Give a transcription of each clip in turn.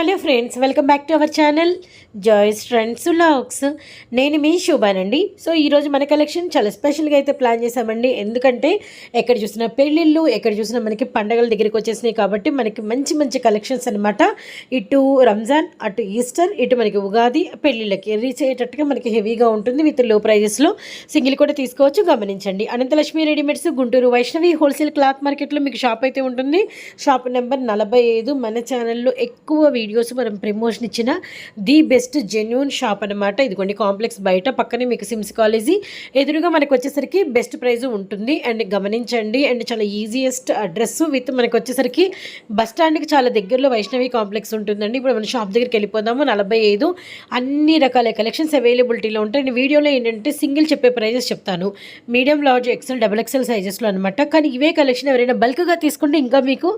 Hello friends welcome back to our channel Joy's friends lakhs నేను మీ శోభానండి. So ఈరోజు మన కలెక్షన్ చాలా స్పెషల్గా అయితే ప్లాన్ చేసామండి. ఎందుకంటే ఎక్కడ చూసినా పెళ్ళిళ్ళు ఎక్కడ చూసినా మనకి పండగల దగ్గరికి వచ్చేసినాయి కాబట్టి మనకి మంచి మంచి కలెక్షన్స్ అనమాట ఇటు రంజాన్ అటు ఈస్టర్ ఇటు మనకి ఉగాది పెళ్ళిళ్ళకి రీచ్ అయ్యేటట్టుగా మనకి హెవీగా ఉంటుంది విత్లో. ప్రైజెస్లో సింగిల్ కూడా తీసుకోవచ్చు గమనించండి. Anantalakshmi readymades Guntur Vaishnavi wholesale cloth మార్కెట్లో మీకు షాప్ అయితే ఉంటుంది. షాప్ నెంబర్ నలభై ఐదు మన ఛానల్లో ఎక్కువ వీడియో వీడియోస్ మనం ప్రమోషన్ ఇచ్చిన ది బెస్ట్ జెన్యున్ షాప్ అనమాట ఇదిగోండి కాంప్లెక్స్ బయట పక్కనే మీకు సిమ్స్ కాలేజీ. ఎదురుగా మనకు వచ్చేసరికి బెస్ట్ ప్రైజ్ ఉంటుంది. అండ్ గమనించండి అండ్ చాలా ఈజియెస్ట్ అడ్రస్ విత్ మనకు వచ్చేసరికి బస్ స్టాండ్కి చాలా దగ్గరలో వైష్ణవి కాంప్లెక్స్ ఉంటుందండి. ఇప్పుడు మన షాప్ దగ్గరికి వెళ్ళిపోదాము. నలభై ఐదు అన్ని రకాల కలెక్షన్స్ అవైలబిలిటీలో ఉంటాయి. అండ్ వీడియోలో ఏంటంటే సింగిల్ చెప్పే ప్రైజెస్ చెప్తాను. Medium large XL double XL సైజెస్లో అనమాట కానీ ఇవే కలెక్షన్ ఎవరైనా బల్క్గా తీసుకుంటే ఇంకా మీకు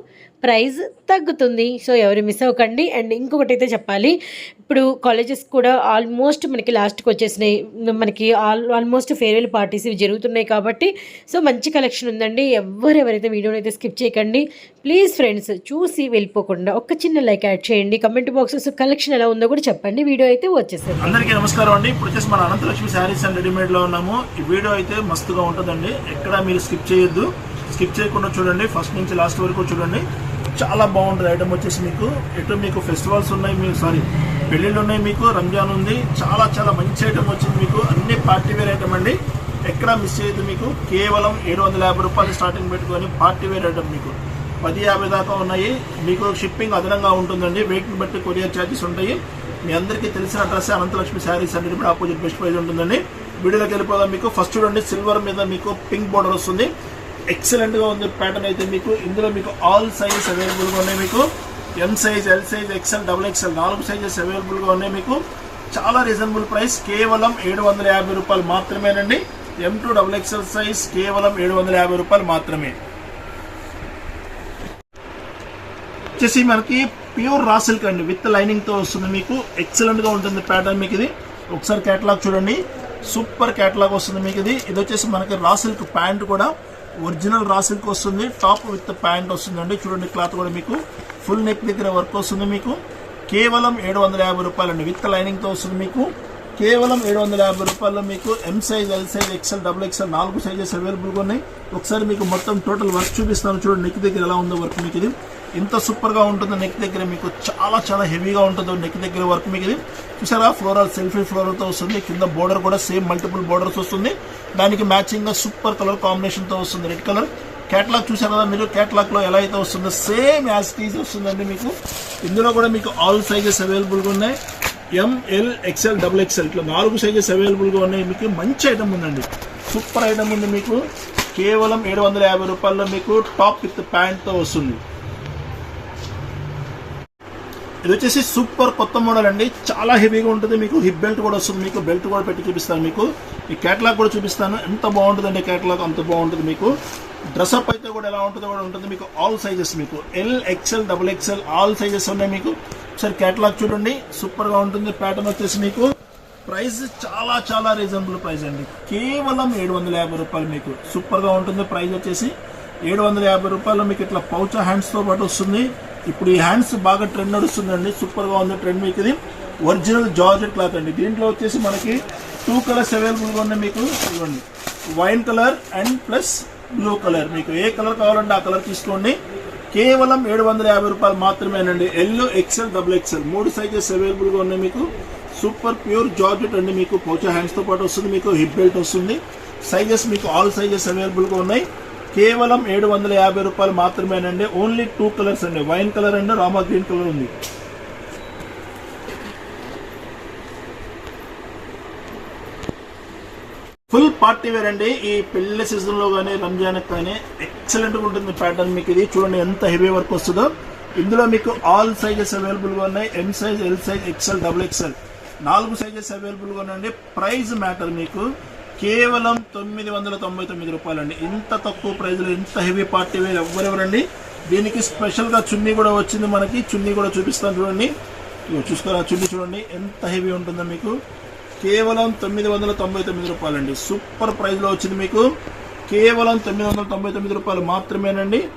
ప్రైస్ తగ్గుతుంది. సో ఎవరు మిస్ అవ్వకండి. అండ్ ఇంకొకటి అయితే చెప్పాలి. ఇప్పుడు కాలేజెస్ కూడా ఆల్మోస్ట్ మనకి లాస్ట్కి వచ్చేసినాయి. మనకి ఆల్ ఆల్మోస్ట్ ఫేర్వెల్ పార్టీస్ ఇవి జరుగుతున్నాయి కాబట్టి సో మంచి కలెక్షన్ ఉందండి. ఎవరెవరైతే వీడియోని అయితే స్కిప్ చేయకండి ప్లీజ్ ఫ్రెండ్స్ చూసి వెళ్ళిపోకుండా ఒక చిన్న లైక్ యాడ్ చేయండి. కమెంట్ బాక్సెస్ కలెక్షన్ ఎలా ఉందో కూడా చెప్పండి. వీడియో అయితే వచ్చేసింది. అందరికీ నమస్కారం అండి. ఇప్పుడు వచ్చేసి మన అనంతలక్ష్మి శారీస్ అండ్ రెడీమేడ్లో ఉన్నాము. ఈ వీడియో అయితే మస్తుగా ఉంటుందండి. ఎక్కడ మీరు స్కిప్ చేయొద్దు. స్కిప్ చేయకుండా చూడండి. ఫస్ట్ నుంచి లాస్ట్ వరకు చూడండి. చాలా బాగుంటుంది ఐటమ్ వచ్చేసి మీకు. ఎటు మీకు ఫెస్టివల్స్ ఉన్నాయి మీకు సారీ పెళ్ళిళ్ళు ఉన్నాయి మీకు రంజాన్ ఉంది. చాలా చాలా మంచి ఐటమ్ వచ్చింది మీకు. అన్ని పార్టీ వేర్ ఐటమ్ అండి. ఎక్కడ మిస్ చేయదు మీకు. కేవలం ఏడు వందల యాభై రూపాయలు స్టార్టింగ్ పెట్టుకొని పార్టీ వేర్ ఐటమ్ మీకు. పది యాభై దాకా ఉన్నాయి. మీకు షిప్పింగ్ అదనంగా ఉంటుందండి. వెయిట్ని బట్టి కొరియర్ ఛార్జెస్ ఉంటాయి. మీ అందరికీ తెలిసిన అడ్రస్ అనంతలక్ష్మి శారీస్ అంటే ఇప్పుడు ఆపోజిట్ బెస్ట్ ప్రైజ్ ఉంటుందండి. వీడియోలోకి వెళ్ళిపోదాం మీకు. ఫస్ట్ చూడండి సిల్వర్ మీద మీకు పింక్ బోర్డర్ వస్తుంది. ఎక్సలెంట్గా ఉంది ప్యాటర్న్ అయితే మీకు. ఇందులో మీకు ఆల్ సైజెస్ అవైలబుల్గా ఉన్నాయి మీకు. M size L size XL double XL నాలుగు సైజెస్ అవైలబుల్గా ఉన్నాయి మీకు. చాలా రీజనబుల్ ప్రైస్ కేవలం ఏడు వందల యాభై రూపాయలు మాత్రమేనండి. M to double XL size కేవలం ఏడు వందల యాభై రూపాయలు మాత్రమే. వచ్చేసి మనకి ప్యూర్ రా సిల్క్ అండి. విత్ లైనింగ్తో వస్తుంది మీకు. ఎక్సలెంట్గా ఉంటుంది ప్యాటర్న్ మీకు ఇది. ఒకసారి కేటలాగ్ చూడండి. సూపర్ కేటలాగ్ వస్తుంది మీకు ఇది. ఇది వచ్చేసి మనకి రా సిల్క్ ప్యాంట్ కూడా. ఒరిజినల్ రా సిల్క్ వస్తుంది టాప్ విత్ ప్యాంట్ వస్తుందండి. చూడండి క్లాత్ కూడా మీకు. ఫుల్ నెక్ దగ్గర వర్క్ వస్తుంది మీకు. కేవలం ఏడు వందల యాభై రూపాయలండి. విత్ లైనింగ్తో వస్తుంది మీకు. కేవలం ఏడు వందల యాభై రూపాయల్లో మీకు M size L size XL double XL నాలుగు సైజెస్ అవైలబుల్గా ఉన్నాయి. ఒకసారి మీకు మొత్తం టోటల్ వర్క్ చూపిస్తాను. చూడండి నెక్ దగ్గర ఎలా ఉందో వర్క్ మీకు ఇది. ఇంత సూపర్గా ఉంటుందో నెక్ దగ్గర మీకు చాలా చాలా హెవీగా ఉంటుందో నెక్ దగ్గర వర్క్ మీకు ఇది. చూసారా? ఫ్లోరల్ సెల్ఫీ ఫ్లోరల్తో వస్తుంది. కింద బోర్డర్ కూడా సేమ్ మల్టిపుల్ బోర్డర్స్ వస్తుంది. దానికి మ్యాచింగ్గా సూపర్ కలర్ కాంబినేషన్తో వస్తుంది. రెడ్ కలర్ కేటలాగ్ చూసారు కదా మీరు? కేటలాగ్లో ఎలా అయితే వస్తుందో సేమ్ యాజ్ టీజ్ వస్తుందండి మీకు. ఇందులో కూడా మీకు ఆల్ సైజెస్ అవైలబుల్గా ఉన్నాయి. ఎంఎల్ ఎక్స్ఎల్ డబుల్ ఎక్స్ఎల్ ఇట్లా నాలుగు సైజెస్ అవైలబుల్గా ఉన్నాయి. మీకు మంచి ఐటమ్ ఉందండి. సూపర్ ఐటమ్ ఉంది మీకు. కేవలం ఏడు వందల యాభై రూపాయల్లో మీకు టాప్ విత్ ప్యాంట్తో వస్తుంది. ఇది వచ్చేసి సూపర్ కొత్త మోడల్ అండి. చాలా హెవీగా ఉంటుంది. మీకు హిప్ బెల్ట్ కూడా వస్తుంది. మీకు బెల్ట్ కూడా పెట్టి చూపిస్తాను మీకు. ఈ కేటలాగ్ కూడా చూపిస్తాను. ఎంత బాగుంటుందండి కేటలాగ్ అంత బాగుంటుంది మీకు. డ్రెస్అప్ అయితే కూడా ఎలా ఉంటుందో కూడా ఉంటుంది. మీకు ఆల్ సైజెస్ మీకు. L XL double XL all sizes ఉన్నాయి మీకు. ఒకసారి కేటలాగ్ చూడండి. సూపర్గా ఉంటుంది. ప్యాటర్న్ వచ్చేసి మీకు ప్రైస్ చాలా చాలా రీజనబుల్ ప్రైస్ అండి. కేవలం ఏడు వందల యాభై రూపాయలు మీకు సూపర్గా ఉంటుంది. ప్రైస్ వచ్చేసి ఏడు వందల యాభై రూపాయలు మీకు ఇట్లా పౌచ్ హ్యాండ్స్తో పాటు వస్తుంది. ఇప్పుడు ఈ హ్యాండ్స్ బాగా ట్రెండ్ నడుస్తుందండి. సూపర్గా ఉంది ట్రెండ్ మీకు ఇది. ఒరిజినల్ జార్జెట్ క్లాత్ అండి. దీంట్లో వచ్చేసి మనకి టూ కలర్స్ అవైలబుల్గా ఉన్నాయి మీకు. ఇవ్వండి wine colour and plus blue colour మీకు ఏ కలర్ కావాలంటే ఆ కలర్ తీసుకోండి. కేవలం ఏడు వందల యాభై రూపాయలు మాత్రమేనండి. ఎల్లో ఎక్సెల్ డబుల్ ఎక్సెల్ మూడు సైజెస్ అవైలబుల్గా ఉన్నాయి మీకు. సూపర్ ప్యూర్ జార్జెట్ అండి మీకు. పోచా హ్యాండ్స్తో పాటు వస్తుంది మీకు. హిప్ బెల్ట్ వస్తుంది. సైజెస్ మీకు ఆల్ సైజెస్ అవైలబుల్గా ఉన్నాయి. కేవలం ఏడు వందల యాభై రూపాయలు మాత్రమేనండి. ఓన్లీ టూ కలర్స్ అండి. Wine colour and Rama green colour ఉంది. ఫుల్ పార్టీ వేర్ అండి. ఈ పెళ్ళి సీజన్లో కానీ రంజాన్ కానీ ఎక్సలెంట్గా ఉంటుంది ప్యాటర్న్ మీకు ఇది. చూడండి ఎంత హెవీ వర్క్ వస్తుందో. ఇందులో మీకు ఆల్ సైజెస్ అవైలబుల్గా ఉన్నాయి. M size L size XL double XL నాలుగు సైజెస్ అవైలబుల్గా ఉన్నాయండి. ప్రైస్ మ్యాటర్ మీకు. కేవలం తొమ్మిది వందల తొంభై తొమ్మిది రూపాయలండి. ఇంత తక్కువ ప్రైజ్లో ఇంత హెవీ పార్టీ వేర్ ఎవ్వరెవరండి? దీనికి స్పెషల్గా చున్నీ కూడా వచ్చింది మనకి. చున్నీ కూడా చూపిస్తాను చూడండి. చూసుకోరా? చున్నీ చూడండి. ఎంత హెవీ ఉంటుందో మీకు. కేవలం తొమ్మిది వందల తొంభై తొమ్మిది రూపాయలండి. సూపర్ ప్రైస్లో వచ్చింది మీకు. కేవలం తొమ్మిది వందల తొంభై తొమ్మిది రూపాయలు మాత్రమేనండి.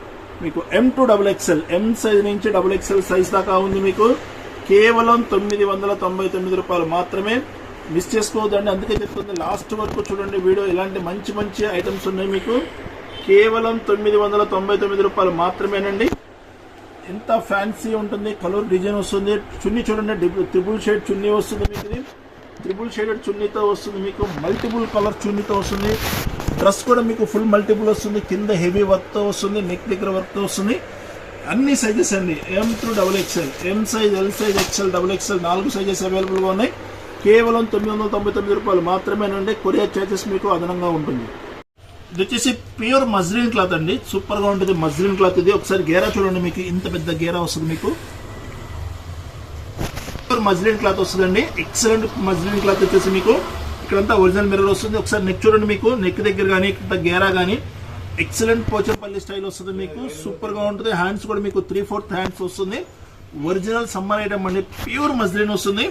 మీకు M to double XL M size నుంచి డబుల్ ఎక్స్ఎల్ సైజ్ దాకా ఉంది మీకు. కేవలం తొమ్మిది వందల తొంభై తొమ్మిది రూపాయలు మాత్రమే. మిస్ చేసుకోవద్దండి. అందుకే చెప్తుంది లాస్ట్ వరకు చూడండి వీడియో. ఇలాంటి మంచి మంచి ఐటమ్స్ ఉన్నాయి మీకు. కేవలం తొమ్మిది వందల తొంభై తొమ్మిది రూపాయలు మాత్రమేనండి. ఎంత ఫ్యాన్సీ ఉంటుంది కలర్ డిజైన్ వస్తుంది. చున్నీ చూడండి ట్రిపుల్ త్రిబుల్ షేడ్ చున్నీ వస్తుంది మీకు ఇది. త్రిబుల్ షేడెడ్ చున్నీతో వస్తుంది మీకు మల్టిపుల్ కలర్ చున్నీతో వస్తుంది. డ్రెస్ కూడా మీకు ఫుల్ మల్టిపుల్ వస్తుంది. కింద హెవీ వర్క్తో వస్తుంది నెక్ దగ్గర వర్క్తో వస్తుంది. అన్ని సైజెస్ అండి. M through double XL M size L size XL double XL నాలుగు సైజెస్ అవైలబుల్గా ఉన్నాయి. కేవలం తొమ్మిది వందల తొంభై తొమ్మిది రూపాయలు మాత్రమేనండి. కొరియర్ చార్జెస్ మీకు అదనంగా ఉంటుంది. ఇది వచ్చేసి ప్యూర్ మజ్లిన్ క్లాత్ అండి. సూపర్గా ఉంటుంది మజ్లిన్ క్లాత్ ఇది. ఒకసారి గేరా చూడండి మీకు. ఇంత పెద్ద గేరా వస్తుంది మీకు. ప్యూర్ మజ్లిన్ క్లాత్ వస్తుందండి. ఎక్సలెంట్ మజ్లిన్ క్లాత్ వచ్చేసి మీకు. ఇక్కడంతా ఒరిజినల్ మిర్రర్ వస్తుంది. ఒకసారి నెక్ చూడండి మీకు. నెక్ దగ్గర కానీ ఇక్కడ గేరా కానీ ఎక్సలెంట్ పోచంపల్లి స్టైల్ వస్తుంది మీకు. సూపర్గా ఉంటుంది. హ్యాండ్స్ కూడా మీకు త్రీ ఫోర్త్ హ్యాండ్స్ వస్తుంది. ఒరిజినల్ సమ్మర్ ఐటమ్ అండి. ప్యూర్ మజ్లిన్ వస్తుంది.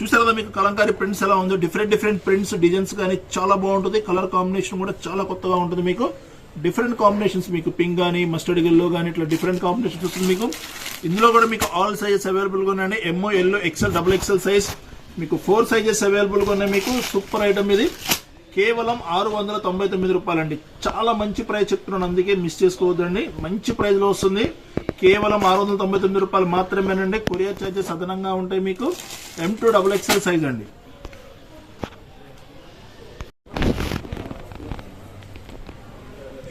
చూసారు కదా మీకు కలంకారీ ప్రింట్స్ ఎలా ఉందో. డిఫరెంట్ డిఫరెంట్ ప్రింట్స్ డిజైన్స్ కానీ చాలా బాగుంటుంది. కలర్ కాంబినేషన్ కూడా చాలా కొత్తగా ఉంటుంది మీకు. డిఫరెంట్ కాంబినేషన్స్ మీకు పింక్ కానీ మస్టర్డ్ ఎల్లో కానీ ఇట్లా డిఫరెంట్ కాంబినేషన్స్ వస్తుంది మీకు. ఇందులో కూడా మీకు ఆల్ సైజెస్ అవైలబుల్గా ఉన్నాయండి. M L XL double XL size మీకు ఫోర్ సైజెస్ అవైలబుల్గా ఉన్నాయి మీకు. సూపర్ ఐటమ్ ఇది. కేవలం ఆరు వందల తొంభై తొమ్మిది రూపాయలండి. చాలా మంచి ప్రైస్ చెప్తున్నాను. అందుకే మిస్ చేసుకోవద్దండి. మంచి ప్రైస్లో వస్తుంది. కేవలం ఆరు వందల తొంభై తొమ్మిది రూపాయలు మాత్రమేనండి. కొరియర్ చార్జెస్ అదనంగా ఉంటాయి మీకు. M to double XL size అండి.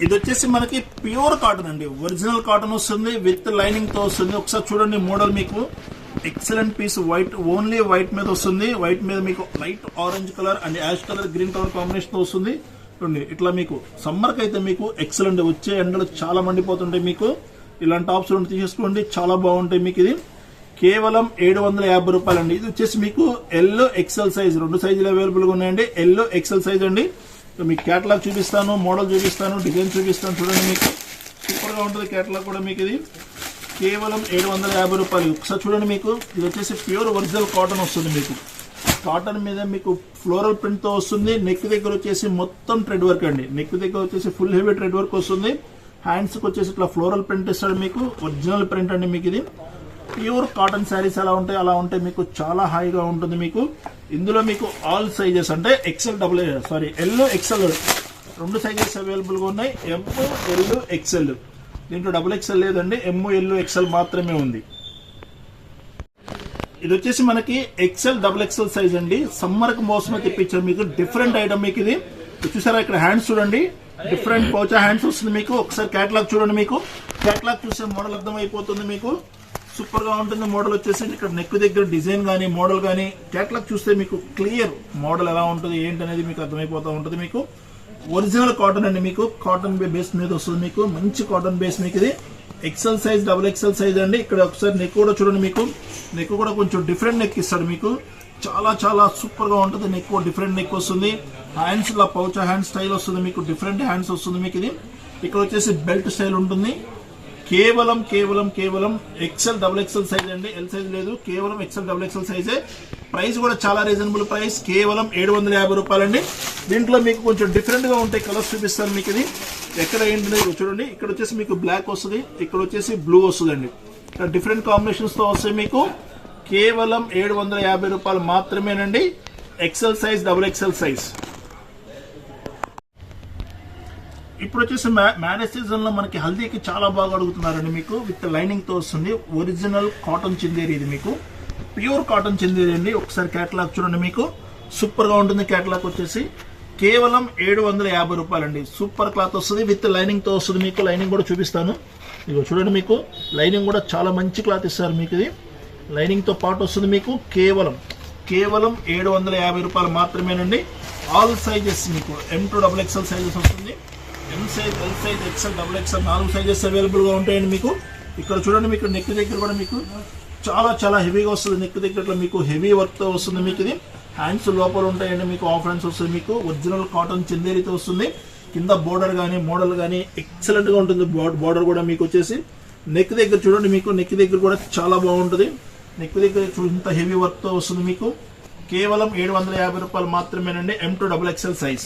ఇది వచ్చేసి మనకి ప్యూర్ కాటన్ అండి. ఒరిజినల్ కాటన్ వస్తుంది విత్ లైనింగ్తో వస్తుంది. ఒకసారి చూడండి మోడల్ మీకు. Excellent piece white only white మీద వస్తుంది. వైట్ మీద మీకు light orange colour and ash colour green colour కాంబినేషన్తో వస్తుంది. చూడండి ఇట్లా మీకు సమ్మర్కి అయితే మీకు ఎక్సలెంట్ వచ్చే ఎండలు చాలా మండిపోతుంటాయి మీకు. ఇలాంటి టాప్స్ రెండు తీసేసుకోండి. చాలా బాగుంటాయి మీకు ఇది. కేవలం ఏడు వందల యాభై రూపాయలు అండి ఇది వచ్చేసి మీకు ఎల్లో ఎక్సెల్ సైజ్ రెండు సైజులు అవైలబుల్గా ఉన్నాయండి. ఎల్లో ఎక్సెల్ సైజ్ అండి. మీకు క్యాటలాగ్ చూపిస్తాను మోడల్ చూపిస్తాను డిజైన్ చూపిస్తాను చూడండి మీకు. సూపర్గా ఉంటుంది క్యాటలాగ్ కూడా మీకు ఇది. కేవలం ఏడు వందల యాభై రూపాయలు. ఒకసారి చూడండి మీకు. ఇది వచ్చేసి ప్యూర్ ఒరిజినల్ కాటన్ వస్తుంది మీకు. కాటన్ మీద మీకు ఫ్లోరల్ ప్రింట్తో వస్తుంది. నెక్ దగ్గర వచ్చేసి మొత్తం ట్రెడ్ వర్క్ అండి. నెక్ దగ్గర వచ్చేసి ఫుల్ హెవీ ట్రెడ్ వర్క్ వస్తుంది. హ్యాండ్స్కి వచ్చేసి ఇట్లా ఫ్లోరల్ ప్రింట్ ఇస్తాడు మీకు. ఒరిజినల్ ప్రింట్ అండి మీకు ఇది. ప్యూర్ కాటన్ శారీస్ ఎలా ఉంటాయి అలా ఉంటాయి మీకు చాలా హాయిగా ఉంటుంది మీకు. ఇందులో మీకు ఆల్ సైజెస్ అంటే XL double sorry L XL రెండు సైజెస్ అవైలబుల్గా ఉన్నాయి. ఎమ్ ఎల్ ఎక్సెల్ దీంట్లో డబుల్ ఎక్సెల్ లేదండి. ఎమ్ ఎల్ ఎక్సెల్ మాత్రమే ఉంది. ఇది వచ్చేసి మనకి ఎక్సెల్ డబుల్ ఎక్సెల్ సైజ్ అండి. సమ్మర్కి మోసమే తెప్పించారు మీకు. డిఫరెంట్ ఐటమ్ మీకు ఇది. ఇది చూసారా? ఇక్కడ హ్యాండ్స్ చూడండి. డిఫరెంట్ పౌచా హ్యాండ్స్ వస్తుంది మీకు. ఒకసారి క్యాటలాగ్ చూడండి మీకు. క్యాటలాగ్ చూసే మోడల్ అర్థం అయిపోతుంది మీకు. సూపర్గా ఉంటుంది మోడల్ వచ్చేసి ఇక్కడ నెక్ దగ్గర డిజైన్ కానీ మోడల్ కానీ క్యాట్లాగ్ చూస్తే మీకు క్లియర్ మోడల్ ఎలా ఉంటుంది ఏంటి అనేది మీకు అర్థమైపోతూ ఉంటుంది మీకు. ఒరిజినల్ కాటన్ అండి మీకు. కాటన్ బేస్ మీద వస్తుంది మీకు. మంచి కాటన్ బేస్ మీకు ఇది. XL size double XL size అండి. ఇక్కడ ఒకసారి నెక్ కూడా చూడండి మీకు. నెక్ కూడా కొంచెం డిఫరెంట్ నెక్ ఇస్తాడు మీకు. చాలా చాలా సూపర్గా ఉంటుంది నెక్ డిఫరెంట్ నెక్ వస్తుంది. హ్యాండ్స్ ఇలా పౌచ్ హ్యాండ్ స్టైల్ వస్తుంది మీకు. డిఫరెంట్ హ్యాండ్స్ వస్తుంది మీకు ఇది. ఇక్కడ వచ్చేసి బెల్ట్ స్టైల్ ఉంటుంది. కేవలం కేవలం కేవలం ఎక్సెల్ డబుల్ ఎక్సెల్ సైజ్ అండి. ఎల్ సైజ్ లేదు. కేవలం ఎక్సెల్ డబుల్ ఎక్సెల్ సైజే ప్రైస్ కూడా చాలా రీజనబుల్ ప్రైస్ కేవలం ఏడు వందల యాభై రూపాయలండి. దీంట్లో మీకు కొంచెం డిఫరెంట్గా ఉంటాయి కలర్స్ చూపిస్తాను మీకు ఇది. ఎక్కడ ఏంటనేది చూడండి. ఇక్కడ వచ్చేసి మీకు బ్లాక్ వస్తుంది. ఇక్కడ వచ్చేసి బ్లూ వస్తుందండి. ఇక్కడ డిఫరెంట్ కాంబినేషన్స్తో వస్తాయి మీకు. కేవలం ఏడు వందల యాభై రూపాయలు మాత్రమేనండి. XL size double XL size ఇప్పుడు వచ్చేసి మ్యా- మ్యారేజ్ సీజన్లో మనకి హల్దీకి చాలా బాగా అడుగుతున్నారండి మీకు విత్ లైనింగ్తో వస్తుంది. ఒరిజినల్ కాటన్ చిందేరి ఇది మీకు. ప్యూర్ కాటన్ చిందేరి అండి. ఒకసారి కేటలాగ్ చూడండి మీకు. సూపర్గా ఉంటుంది కేటలాగ్ వచ్చేసి. కేవలం ఏడు వందల యాభై రూపాయలండి. సూపర్ క్లాత్ వస్తుంది విత్ లైనింగ్తో వస్తుంది మీకు. లైనింగ్ కూడా చూపిస్తాను. ఇదిగో చూడండి మీకు. లైనింగ్ కూడా చాలా మంచి క్లాత్ ఇస్తారు మీకు ఇది. లైనింగ్తో పాటు వస్తుంది మీకు కేవలం కేవలం ఏడు వందల యాభై రూపాయలు మాత్రమేనండి. ఆల్ సైజెస్ మీకు. M to double XL sizes వస్తుంది. M size L size XL double XL నాలుగు సైజెస్ అవైలబుల్గా ఉంటాయండి మీకు. ఇక్కడ చూడండి మీకు నెక్ దగ్గర కూడా మీకు చాలా చాలా హెవీగా వస్తుంది. నెక్ దగ్గర మీకు హెవీ వర్క్తో వస్తుంది మీకు ఇది. హ్యాండ్స్ లోపల ఉంటాయండి మీకు ఆఫ్ హ్యాండ్స్ వస్తుంది మీకు. ఒరిజినల్ కాటన్ చందేరితో వస్తుంది. కింద బోర్డర్ కానీ మోడల్ కానీ ఎక్సలెంట్గా ఉంటుంది. బోర్డర్ కూడా మీకు వచ్చేసి. నెక్ దగ్గర చూడండి మీకు నెక్ దగ్గర కూడా చాలా బాగుంటుంది. నెక్ దగ్గర ఇంత హెవీ వర్క్తో వస్తుంది మీకు. కేవలం ఏడు వందల యాభై రూపాయలు మాత్రమేనండి. M to double XL size